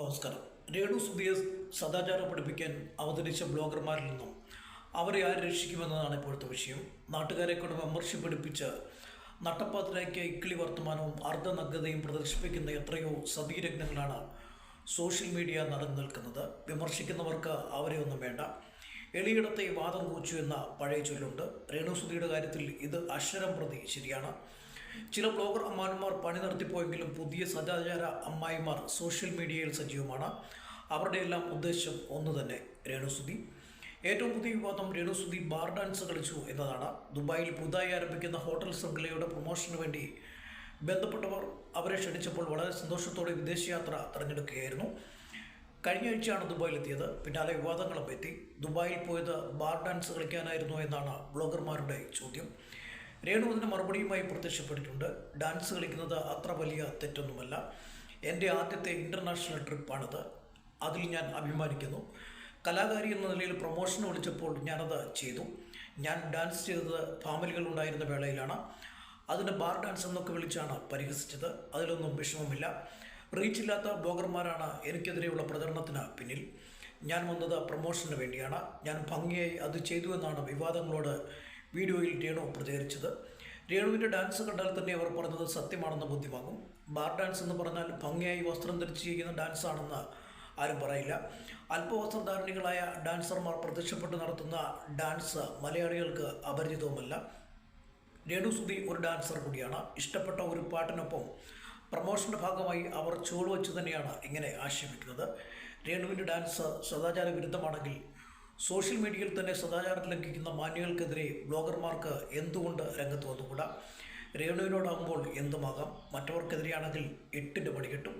നമസ്കാരം. രേണു സുധിയെ സദാചാരം പഠിപ്പിക്കാൻ അവതരിച്ച ബ്ലോഗർമാരിൽ നിന്നും അവരെ ആര് രക്ഷിക്കുമെന്നതാണ് ഇപ്പോഴത്തെ വിഷയം. നാട്ടുകാരെ കൊണ്ട് മെമ്പർഷിപ്പ് എടുപ്പിച്ച് നട്ടപ്പാത്തിലേക്ക് ഇക്കിളി വർത്തമാനവും അർദ്ധനഗ്നതയും പ്രദർശിപ്പിക്കുന്ന എത്രയോ സതീരഗ്നങ്ങളാണ് സോഷ്യൽ മീഡിയ നടന്നു നിൽക്കുന്നത്. വിമർശിക്കുന്നവർക്ക് അവരെ ഒന്നും വേണ്ട. എളിയിടത്തെ വാദം കൂച്ചു എന്ന പഴയ ചൊല്ലുണ്ട്. രേണു സുധിയുടെ കാര്യത്തിൽ ഇത് അക്ഷരം പ്രതി ശരിയാണ്. ചില ബ്ലോഗർ അമ്മാവന്മാർ പണി നടത്തിപ്പോയെങ്കിലും പുതിയ സദാചാര അമ്മായിമാർ സോഷ്യൽ മീഡിയയിൽ സജീവമാണ്. അവരുടെ എല്ലാം ഉദ്ദേശം ഒന്ന് തന്നെ രേണുസുതി ഏറ്റവും പുതിയ വിവാദം രേണുസുതി ബാർ ഡാൻസ് കളിച്ചു എന്നതാണ്. ദുബായിൽ പുതുതായി ആരംഭിക്കുന്ന ഹോട്ടൽ ശൃംഖലയുടെ പ്രൊമോഷന് വേണ്ടി ബന്ധപ്പെട്ടവർ അവരെ ക്ഷണിച്ചപ്പോൾ വളരെ സന്തോഷത്തോടെ വിദേശയാത്ര തിരഞ്ഞെടുക്കുകയായിരുന്നു. കഴിഞ്ഞ ആഴ്ചയാണ് ദുബായിലെത്തിയത് പിന്നാലെ വിവാദങ്ങളും എത്തി. ദുബായിൽ പോയത് ബാർ ഡാൻസ് കളിക്കാനായിരുന്നു എന്നാണ് ബ്ലോഗർമാരുടെ ചോദ്യം. രേണു മറുപടിയുമായി പ്രത്യക്ഷപ്പെട്ടിട്ടുണ്ട്. ഡാൻസ് കളിക്കുന്നത് അത്ര വലിയ തെറ്റൊന്നുമല്ല. എന്റെ ആദ്യത്തെ ഇന്റർനാഷണൽ ട്രിപ്പാണിത്. അതിൽ ഞാൻ അഭിമാനിക്കുന്നു. കലാകാരി എന്ന നിലയിൽ പ്രൊമോഷൻ വിളിച്ചപ്പോൾ ഞാനത് ചെയ്തു. ഞാൻ ഡാൻസ് ചെയ്തത് ഫാമിലികൾ ഉണ്ടായിരുന്ന വേളയിലാണ്. അതിന് ബാർ ഡാൻസ് എന്നൊക്കെ വിളിച്ചാണ് പരിഹസിച്ചത്. അതിലൊന്നും വിഷമമില്ല. റീച്ചില്ലാത്ത ബ്ലോഗർമാരാണ് എനിക്കെതിരെയുള്ള പ്രചരണത്തിന് പിന്നിൽ. ഞാൻ വന്നത് പ്രൊമോഷന് വേണ്ടിയാണ്. ഞാൻ ഭംഗിയായി അത് ചെയ്തു എന്നാണ് വിവാദങ്ങളോട് വീഡിയോയിൽ രേണു പ്രചരിച്ചത് രേണുവിന്റെ ഡാൻസ് കണ്ടാൽ തന്നെ അവർ പറഞ്ഞത് സത്യമാണെന്ന് ബോധ്യമാകും. ബാർ ഡാൻസ് എന്ന് പറഞ്ഞാൽ ഭംഗിയായി വസ്ത്രം ധരിച്ച് ചെയ്യുന്ന ഡാൻസ് ആണെന്ന് ആരും പറയില്ല. അല്പവസ്ത്രധാരണികളായ ഡാൻസർമാർ പ്രത്യക്ഷപ്പെട്ട് നടത്തുന്ന ഡാൻസ് മലയാളികൾക്ക് അപരിചിതവുമല്ല. രേണുസുതി ഒരു ഡാൻസർ കൂടിയാണ്. ഇഷ്ടപ്പെട്ട ഒരു പാട്ടിനൊപ്പം പ്രമോഷന്റെ ഭാഗമായി അവർ ചുവട് വെച്ച് തന്നെയാണ് ഇങ്ങനെ ആക്ഷേപിക്കുന്നത് രേണുവിന്റെ ഡാൻസ് സദാചാര വിരുദ്ധമാണെങ്കിൽ സോഷ്യൽ മീഡിയയിൽ തന്നെ സദാചാരം ലംഘിക്കുന്ന മാന്യങ്ങൾക്കെതിരെ ബ്ലോഗർമാർക്ക് എന്തുകൊണ്ട് രംഗത്ത് വന്നുകൂടാ? രേണുവിനോടാകുമ്പോൾ എന്തുമാകാം? മറ്റവർക്കെതിരെയാണെങ്കിൽ എട്ടിന്റെ പണി കിട്ടും.